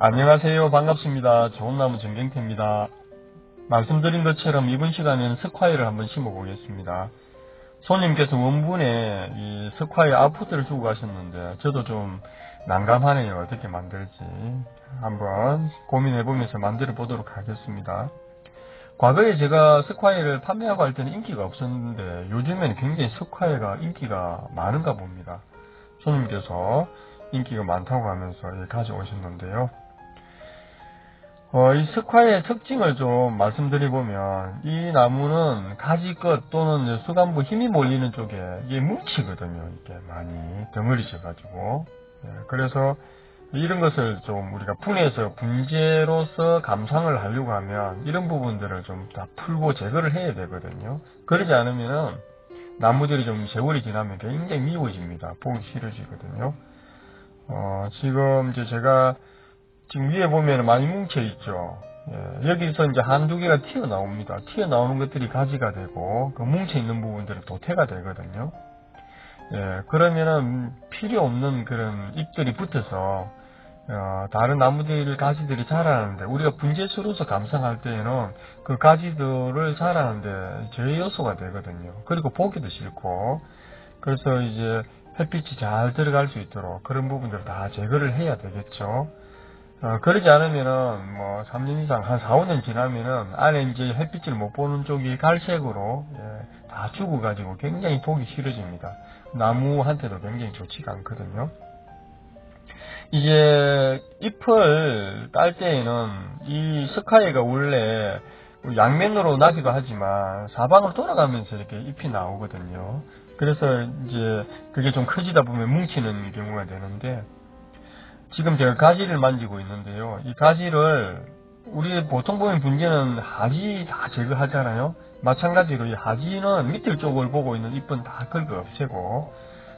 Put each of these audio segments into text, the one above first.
안녕하세요. 반갑습니다. 좋은 나무 정경태입니다. 말씀드린 것처럼 이번 시간에는 스콰이를 한번 심어보겠습니다. 손님께서 원분에 이 스콰이 아웃풋을 주고 가셨는데 저도 좀 난감하네요. 어떻게 만들지 한번 고민해보면서 만들어 보도록 하겠습니다. 과거에 제가 스콰이를 판매하고 할 때는 인기가 없었는데 요즘에는 굉장히 스콰이가 인기가 많은가 봅니다. 손님께서 인기가 많다고 하면서 가져오셨는데요. 어, 이 스콰의 특징을 좀 말씀드리보면 이 나무는 가지 끝 또는 수간부 힘이 몰리는 쪽에 이게 뭉치거든요. 이게 많이 덩어리져 가지고 예, 그래서 이런 것을 좀 우리가 분해해서 분재로서 감상을 하려고 하면 이런 부분들을 좀 다 풀고 제거를 해야 되거든요. 그러지 않으면 나무들이 좀 세월이 지나면 굉장히 미워집니다. 보기 싫어지거든요. 어, 지금 이제 제가 지금 위에 보면 많이 뭉쳐 있죠. 예, 여기서 이제 한두 개가 튀어나옵니다. 튀어나오는 것들이 가지가 되고 그 뭉쳐 있는 부분들은 도태가 되거든요. 예, 그러면은 필요 없는 그런 잎들이 붙어서 어, 다른 나무들 가지들이 자라는데 우리가 분재수로서 감상할 때에는 그 가지들을 자라는데 제외 요소가 되거든요. 그리고 보기도 싫고 그래서 이제 햇빛이 잘 들어갈 수 있도록 그런 부분들을 다 제거를 해야 되겠죠. 어, 그러지 않으면은 뭐 3년 이상 한 4, 5년 지나면은 안에 이제 햇빛을 못 보는 쪽이 갈색으로 예, 다 죽어가지고 굉장히 보기 싫어집니다. 나무한테도 굉장히 좋지가 않거든요. 이제 잎을 딸 때에는 이 스카이가 원래 양면으로 나기도 하지만 사방을 돌아가면서 이렇게 잎이 나오거든요. 그래서 이제 그게 좀 커지다 보면 뭉치는 경우가 되는데 지금 제가 가지를 만지고 있는데요. 이 가지를 우리 보통 보면 분재는 하지 다 제거하잖아요. 마찬가지로 이 하지는 밑을 쪽을 보고 있는 잎은 다 긁어 없애고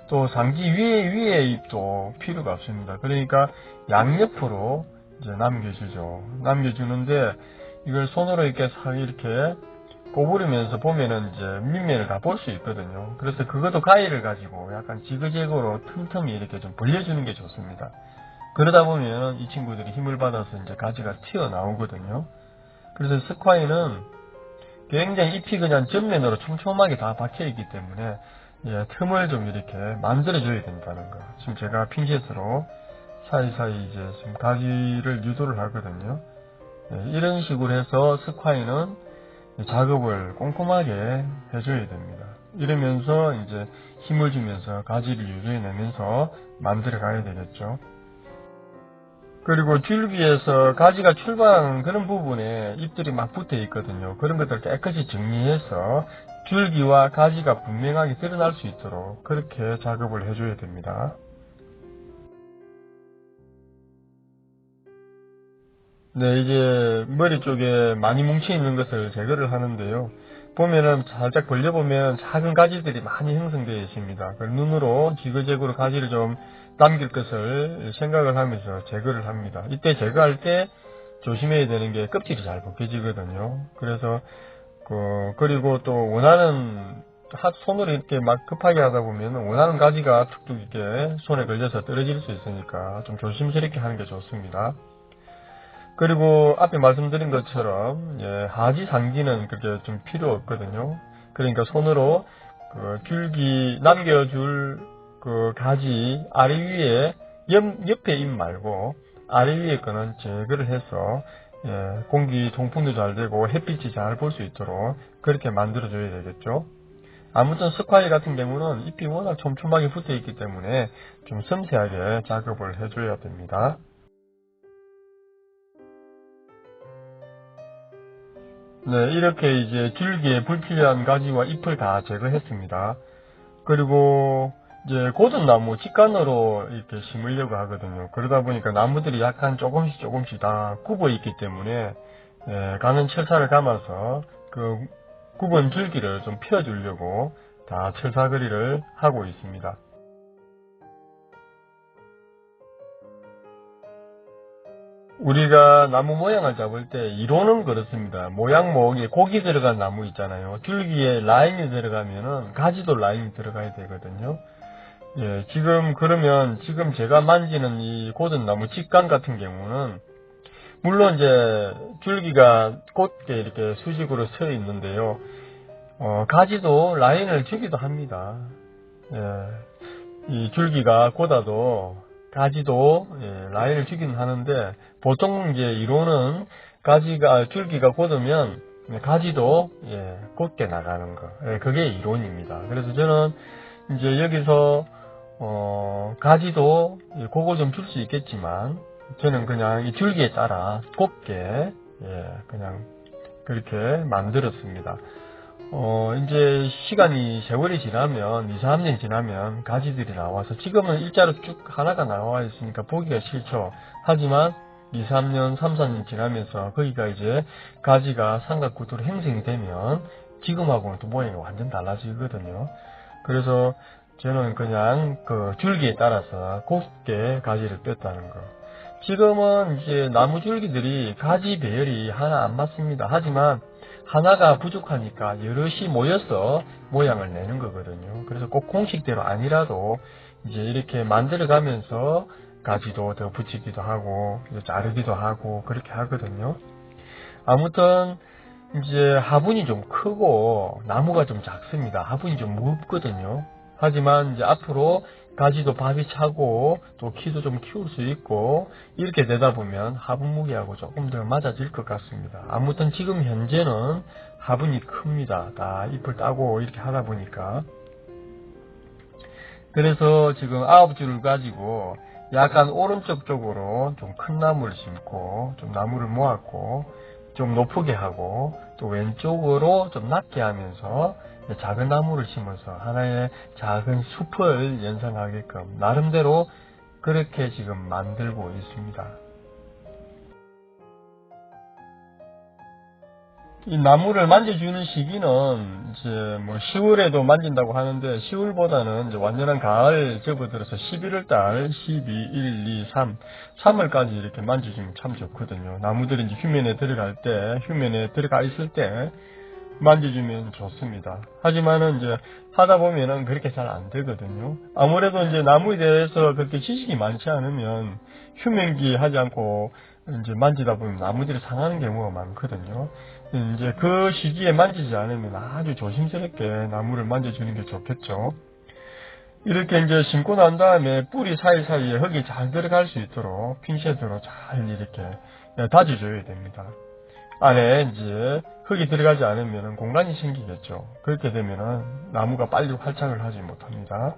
또 상지 위에 위에 잎도 필요가 없습니다. 그러니까 양옆으로 이제 남겨주죠. 남겨주는데 이걸 손으로 이렇게 싹 이렇게 꼬부리면서 보면은 이제 밑면을 다 볼 수 있거든요. 그래서 그것도 가위를 가지고 약간 지그재그로 틈틈이 이렇게 좀 벌려주는 게 좋습니다. 그러다 보면 이 친구들이 힘을 받아서 이제 가지가 튀어나오거든요. 그래서 스콰이는 굉장히 잎이 그냥 전면으로 촘촘하게 다 박혀있기 때문에 예, 틈을 좀 이렇게 만들어줘야 된다는 거. 지금 제가 핀셋으로 사이사이 이제 지금 가지를 유도를 하거든요. 예, 이런 식으로 해서 스콰이는 작업을 꼼꼼하게 해줘야 됩니다. 이러면서 이제 힘을 주면서 가지를 유도해내면서 만들어 가야 되겠죠. 그리고 줄기에서 가지가 출발하는 그런 부분에 잎들이 막 붙어 있거든요. 그런 것들을 깨끗이 정리해서 줄기와 가지가 분명하게 드러날 수 있도록 그렇게 작업을 해줘야 됩니다. 네, 이제 머리 쪽에 많이 뭉쳐 있는 것을 제거를 하는데요. 보면은 살짝 벌려보면 작은 가지들이 많이 형성되어 있습니다. 눈으로 지그재그로 가지를 좀 남길 것을 생각을 하면서 제거를 합니다. 이때 제거할 때 조심해야 되는 게 껍질이 잘 벗겨지거든요. 그래서 그 그리고 또 원하는 손으로 이렇게 막 급하게 하다 보면 원하는 가지가 툭툭 이렇게 손에 걸려서 떨어질 수 있으니까 좀 조심스럽게 하는 게 좋습니다. 그리고 앞에 말씀드린 것처럼 예, 하지 상지는 그렇게 좀 필요 없거든요. 그러니까 손으로 그 줄기 남겨줄 그 가지 아래 위에 옆, 옆에 잎 말고 아래 위에 거는 제거를 해서 예, 공기 통풍도 잘 되고 햇빛이 잘 볼 수 있도록 그렇게 만들어 줘야 되겠죠. 아무튼 스콰이 같은 경우는 잎이 워낙 촘촘하게 붙어 있기 때문에 좀 섬세하게 작업을 해줘야 됩니다. 네, 이렇게 이제 줄기에 불필요한 가지와 잎을 다 제거했습니다. 그리고 이제 고든 나무 직간으로 이렇게 심으려고 하거든요. 그러다 보니까 나무들이 약간 조금씩 조금씩 다 굽어 있기 때문에 예, 가는 철사를 감아서 그 굽은 줄기를 좀 펴주려고 다 철사거리를 하고 있습니다. 우리가 나무 모양을 잡을 때 이론은 그렇습니다. 모양 모으기 고기 들어간 나무 있잖아요. 줄기에 라인이 들어가면은 가지도 라인이 들어가야 되거든요. 예, 지금 그러면 지금 제가 만지는 이 고든 나무 직간 같은 경우는 물론 이제 줄기가 곧게 이렇게 수직으로 서 있는데요. 어, 가지도 라인을 주기도 합니다. 예, 이 줄기가 꽂아도 가지도 예, 라인을 주기는 하는데 보통 이제 이론은 가지가 줄기가 꽂으면 가지도 예, 곧게 나가는 거. 예, 그게 이론입니다. 그래서 저는 이제 여기서 어, 가지도 예, 그걸 좀줄 수 있겠지만 저는 그냥 이 줄기에 따라 곱게 예, 그냥 그렇게 만들었습니다. 어, 이제 시간이 세월이 지나면 2, 3년 지나면 가지들이 나와서 지금은 일자로 쭉 하나가 나와 있으니까 보기가 싫죠. 하지만 2, 3년, 3, 4년 지나면서 거기가 이제 가지가 삼각구도로 형성이 되면 지금하고는 또 모양이 완전 달라지거든요. 그래서 저는 그냥 그 줄기에 따라서 곱게 가지를 뺐다는 거. 지금은 이제 나무 줄기들이 가지 배열이 하나 안 맞습니다. 하지만 하나가 부족하니까 여럿이 모여서 모양을 내는 거거든요. 그래서 꼭 공식대로 아니라도 이제 이렇게 만들어 가면서 가지도 더 붙이기도 하고 자르기도 하고 그렇게 하거든요. 아무튼 이제 화분이 좀 크고 나무가 좀 작습니다. 화분이 좀 무겁거든요. 하지만 이제 앞으로 가지도 밥이 차고 또 키도 좀 키울 수 있고 이렇게 되다 보면 화분 무게하고 조금 더 맞아질 것 같습니다. 아무튼 지금 현재는 화분이 큽니다. 다 잎을 따고 이렇게 하다 보니까 그래서 지금 아홉 줄을 가지고 약간 오른쪽 쪽으로 좀 큰 나무를 심고 좀 나무를 모았고 좀 높게 하고 또 왼쪽으로 좀 낮게 하면서 작은 나무를 심어서 하나의 작은 숲을 연상하게끔 나름대로 그렇게 지금 만들고 있습니다. 이 나무를 만져주는 시기는 이제 뭐 10월에도 만진다고 하는데 10월보다는 이제 완전한 가을 접어들어서 11월 달 12, 1, 2, 3, 3월까지 이렇게 만져주면 참 좋거든요. 나무들이 이제 휴면에 들어갈 때, 휴면에 들어가 있을 때 만져주면 좋습니다. 하지만은 이제 하다 보면은 그렇게 잘 안 되거든요. 아무래도 이제 나무에 대해서 그렇게 지식이 많지 않으면 휴면기 하지 않고 이제 만지다 보면 나무들이 상하는 경우가 많거든요. 이제 그 시기에 만지지 않으면 아주 조심스럽게 나무를 만져주는 게 좋겠죠. 이렇게 이제 심고 난 다음에 뿌리 사이사이에 흙이 잘 들어갈 수 있도록 핀셋으로 잘 이렇게 다져줘야 됩니다. 안에 이제 흙이 들어가지 않으면 공간이 생기겠죠. 그렇게 되면은 나무가 빨리 활착을 하지 못합니다.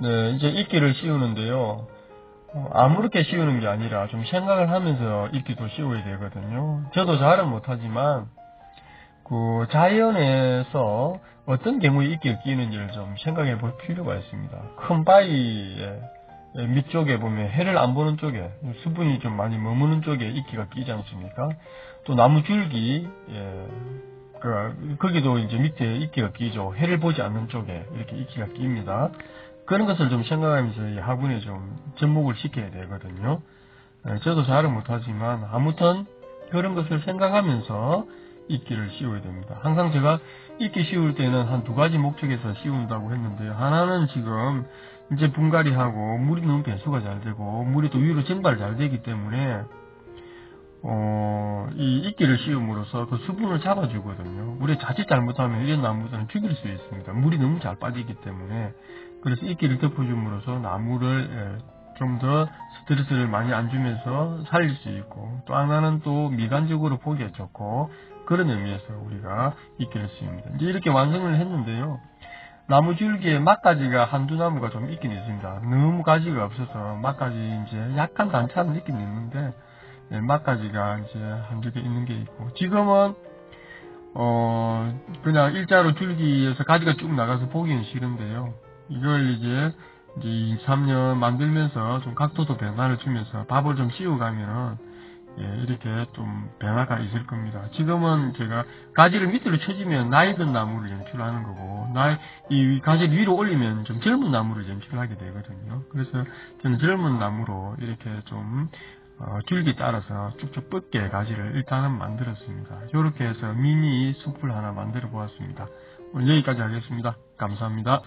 네, 이제 이끼를 씌우는데요. 어, 아무렇게 씌우는 게 아니라 좀 생각을 하면서 이끼도 씌워야 되거든요. 저도 잘은 못하지만 그 자연에서 어떤 경우에 이끼를 끼는지를 좀 생각해 볼 필요가 있습니다. 큰 바위에 밑쪽에 보면 해를 안 보는 쪽에 수분이 좀 많이 머무는 쪽에 이끼가 끼지 않습니까? 또 나무 줄기 예, 그 거기도 이제 밑에 이끼가 끼죠. 해를 보지 않는 쪽에 이렇게 이끼가 낍니다. 그런 것을 좀 생각하면서 이 화분에 좀 접목을 시켜야 되거든요. 예, 저도 잘은 못하지만 아무튼 그런 것을 생각하면서 이끼를 씌워야 됩니다. 항상 제가 이끼 씌울 때는 한 두 가지 목적에서 씌운다고 했는데요. 하나는 지금 이제 분갈이하고 물이 너무 배수가 잘 되고 물이 또 위로 증발 잘 되기 때문에 어, 이 이끼를 씌움으로써 그 수분을 잡아주거든요. 우리 자칫 잘못하면 이런 나무들은 죽일 수 있습니다. 물이 너무 잘 빠지기 때문에 그래서 이끼를 덮어줌으로써 나무를 예, 좀더 스트레스를 많이 안 주면서 살릴 수 있고 또 하나는 또 미관적으로 보기가 좋고 그런 의미에서 우리가 이끼를 씁니다. 이제 이렇게 완성을 했는데요. 나무 줄기에 막가지가 한두 나무가 좀 있긴 있습니다. 너무 가지가 없어서 막가지 이제 약간 단차는 있긴 있는데 네, 막가지가 이제 한두 개 있는 게 있고 지금은 어 그냥 일자로 줄기에서 가지가 쭉 나가서 보기는 싫은데요. 이걸 이제 이제 2, 3년 만들면서 좀 각도도 변화를 주면서 밥을 좀 씌워가면은 예, 이렇게 좀 변화가 있을 겁니다. 지금은 제가 가지를 밑으로 쳐주면 나이 든 나무를 연출하는 거고, 나이, 이 가지를 위로 올리면 좀 젊은 나무를 연출하게 되거든요. 그래서 저는 젊은 나무로 이렇게 좀, 어, 줄기 따라서 쭉쭉 뻗게 가지를 일단은 만들었습니다. 이렇게 해서 미니 숲을 하나 만들어 보았습니다. 오늘 여기까지 하겠습니다. 감사합니다.